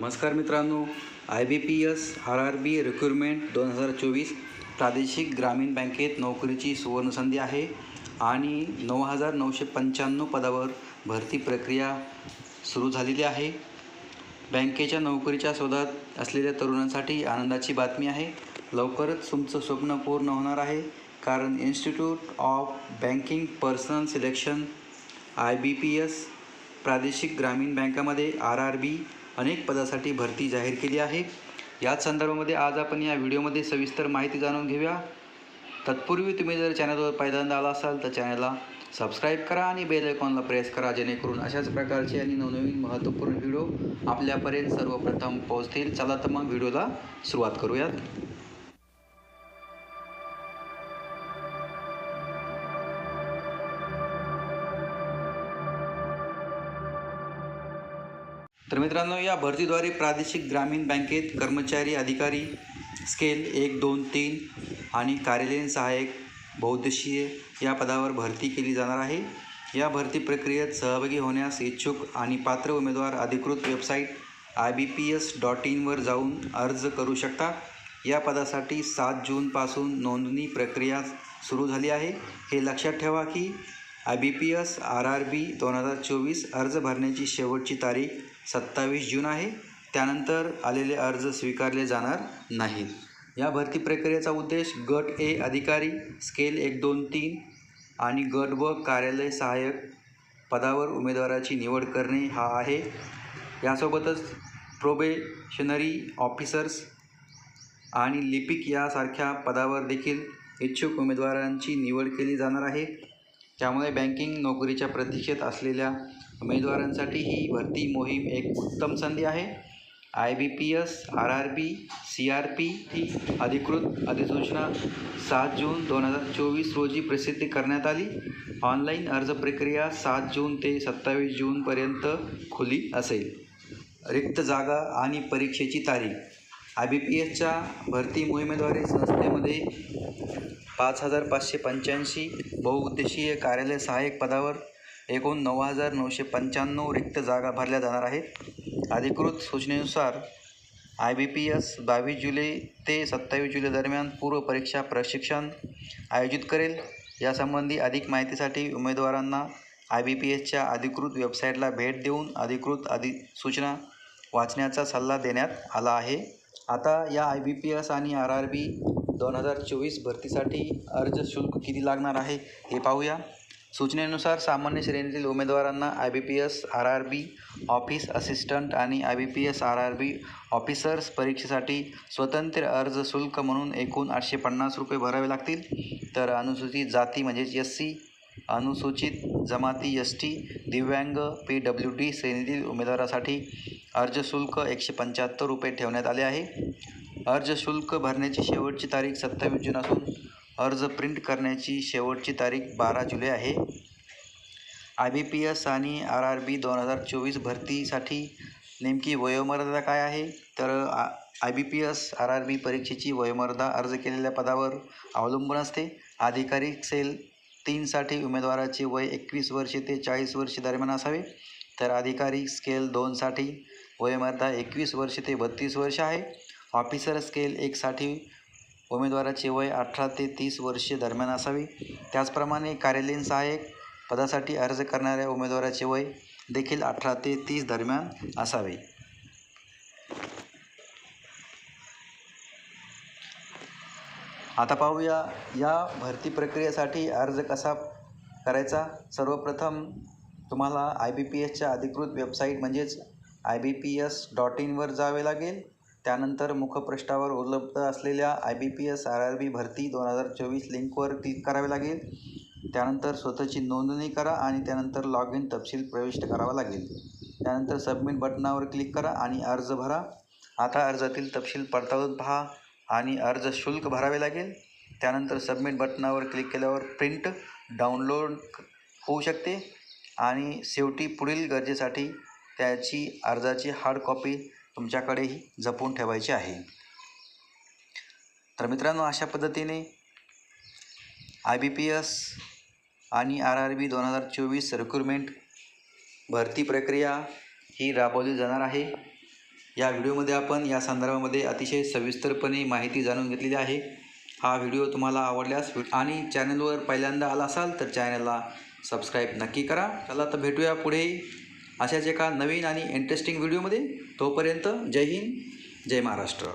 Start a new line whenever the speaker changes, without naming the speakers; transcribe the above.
नमस्कार मित्रांनो I B P S R R B recruitment दोन हजार चोवीस प्रादेशिक ग्रामीण बँकेत नोकरीची सुवर्णसंधी आहे आणि नऊ हजार नऊशे पंच्याण्णव पदावर भरती प्रक्रिया सुरू झालेली आहे. बँकेच्या नोकरीच्या शोधात असलेल्या तरुणांसाठी आनंदाची बातमी आहे. लवकरच तुमचं स्वप्न पूर्ण होणार आहे कारण institute of banking personnel selection I B P S प्रादेशिक ग्रामीण बँकामध्ये आर आर बी अनेक पदासाठी भरती जाहीर केली आहे. याच संदर्भामध्ये आज आपण या व्हिडिओमध्ये सविस्तर माहिती जाणून घेऊया. तत्पूर्वी तुम्ही जर चॅनलवर पहिल्यांदा आला असाल तर चॅनलला सबस्क्राईब करा आणि बेल आयकॉनला प्रेस करा जेणेकरून अशाच प्रकारचे आणि नवनवीन महत्त्वपूर्ण व्हिडिओ आपल्यापर्यंत सर्वप्रथम पोहोचतील. चला तर मग व्हिडिओला सुरुवात करूयात. तर मित्रांनो या भरतीद्वारे प्रादेशिक ग्रामीण बँकेत कर्मचारी अधिकारी स्केल एक दोन तीन आणि कार्यालयीन सहाय्यक बहुउद्देशीय या पदावर भरती केली जाणार आहे. या भरती प्रक्रियेत सहभागी होण्यास इच्छुक आणि पात्र उमेदवार अधिकृत website I B P S dot इनवर जाऊन अर्ज करू शकता. या पदासाठी सात जूनपासून नोंदणी प्रक्रिया सुरू झाली आहे. हे लक्षात ठेवा की I B P S R R B दोन हजार चोवीस अर्ज भरण्याची शेवटची तारीख सत्तावीस जून आहे. त्यानंतर आलेले अर्ज स्वीकारले जाणार नाहीत. या भरती प्रक्रियेचा उद्देश गट ए अधिकारी स्केल एक दोन तीन आणि गट व कार्यालय सहाय्यक पदावर उमेदवाराची निवड करणे हा आहे. यासोबतच प्रोबेशनरी ऑफिसर्स आणि लिपिक यासारख्या पदावर देखील इच्छुक उमेदवारांची निवड केली जाणार आहे. त्यामुळे बँकिंग नोकरीच्या प्रतीक्षेत असलेल्या उमेदवारांसाठी ही भरती मोहीम एक उत्तम संधी आहे. I B P S R R B C R P ही अधिकृत अधिसूचना सात जून दोन हजार चोवीस रोजी प्रसिद्ध करण्यात आली. ऑनलाईन अर्ज प्रक्रिया सात जून ते सत्तावीस जूनपर्यंत खुली असेल. रिक्त जागा आणि परीक्षेची तारीख. आय बी पी एसच्या भरती मोहिमेद्वारे संस्थेमध्ये पाच हजार पाचशे पंच्याऐंशी बहुउद्देशीय कार्यालय सहाय्यक पदावर एकूण नऊ हजार नऊशे पंच्याण्णव रिक्त जागा भरल्या जाणार आहेत. अधिकृत सूचनेनुसार आय बी पी एस बावीस जुलै ते सत्तावीस जुलै दरम्यान पूर्व परीक्षा प्रशिक्षण आयोजित करेल. यासंबंधी अधिक माहितीसाठी उमेदवारांना आय बी पी एसच्या अधिकृत वेबसाईटला भेट देऊन अधिकृत अधिसूचना वाचण्याचा सल्ला देण्यात आला आहे. आता या आय बी पी एस आणि आर आर बी दोन हजार चोवीस भरतीसाठी अर्ज शुल्क किती लागणार आहे हे पाहूया. सूचनेनुसार सामान्य श्रेणीतील उमेदवारांना I B P S R R B office assistant आणि I B P S R R B officers परीक्षेसाठी स्वतंत्र अर्ज शुल्क म्हणून एकूण आठशे पन्नास रुपये भरावे लागतील. तर अनुसूचित जाती म्हणजेच एस सी अनुसूचित जमाती एस टी दिव्यांग पी डब्ल्यू डी श्रेणीतील उमेदवारासाठी अर्ज शुल्क एकशे पंच्याहत्तर रुपये ठेवण्यात आले आहे. अर्ज शुल्क भरण्याची शेवटची तारीख सत्तावीस जून असून अर्ज प्रिंट करण्याची शेवटची तारीख बारा जुलै आहे. आय बी पी एस आणि आर आर बी दोन हजार चोवीस भरतीसाठी नेमकी वयोमर्यादा काय आहे? तर आ I B P S R R B परीक्षेची वयोमर्यादा अर्ज केलेल्या पदावर अवलंबून असते. आधिकारिक सेल तीनसाठी उमेदवाराचे वय एकवीस वर्षे ते चाळीस वर्षे दरम्यान असावे. तर अधिकारी स्केल दोनसाठी वयोमर्यादा एकवीस वर्षे ते बत्तीस वर्ष आहे. ऑफिसर स्केल एकसाठी उमेदवाराचे वय अठरा ते तीस वर्षे दरम्यान असावे. त्याचप्रमाणे कार्यालयीन सहाय्यक पदासाठी अर्ज करणाऱ्या उमेदवाराचे वय देखील अठरा ते तीस दरम्यान असावे. आता पाहूया या भरती प्रक्रियेसाठी अर्ज कसा करायचा? सर्वप्रथम तुम्हाला आय बी पी एसच्या अधिकृत वेबसाईट म्हणजेच I B P S dot इनवर जावे लागेल. त्यानंतर मुखपृष्ठावर उपलब्ध असलेल्या I B P S R R B भरती दोन हजार चोवीस लिंकवर क्लिक करावे लागेल. त्यानंतर स्वतःची नोंदणी करा आणि त्यानंतर लॉग इन तपशील प्रविष्ट करावा लागेल. त्यानंतर सबमिट बटनावर क्लिक करा आणि अर्ज भरा. आता अर्जातील तपशील पडताळून पहा आणि अर्ज शुल्क भरावे लागेल. त्यानंतर सबमिट बटनावर क्लिक केल्यावर प्रिंट डाउनलोड होऊ शकते आणि शेवटी पुढील गरजेसाठी त्याची अर्जाची हार्ड कॉपी तुमच्याकडेही जपून ठेवायची आहे. तर मित्रांनो अशा पद्धतीने आय बी पी एस आणि आर आर बी दोन हजार चोवीस रिक्रुटमेंट भरती प्रक्रिया ही राबवली जाणार आहे. या व्हिडिओमध्ये आपण या संदर्भामध्ये अतिशय सविस्तरपणे माहिती जाणून घेतलेली आहे. हा व्हिडिओ तुम्हाला आवडल्यास आणि चॅनलवर पहिल्यांदा आला असाल तर चॅनलला सबस्क्राईब नक्की करा. चला तर भेटूया पुढे. अशाच एका नवीन आणि इंटरेस्टिंग व्हिडिओमध्ये तोपर्यंत जय हिंद जय महाराष्ट्र.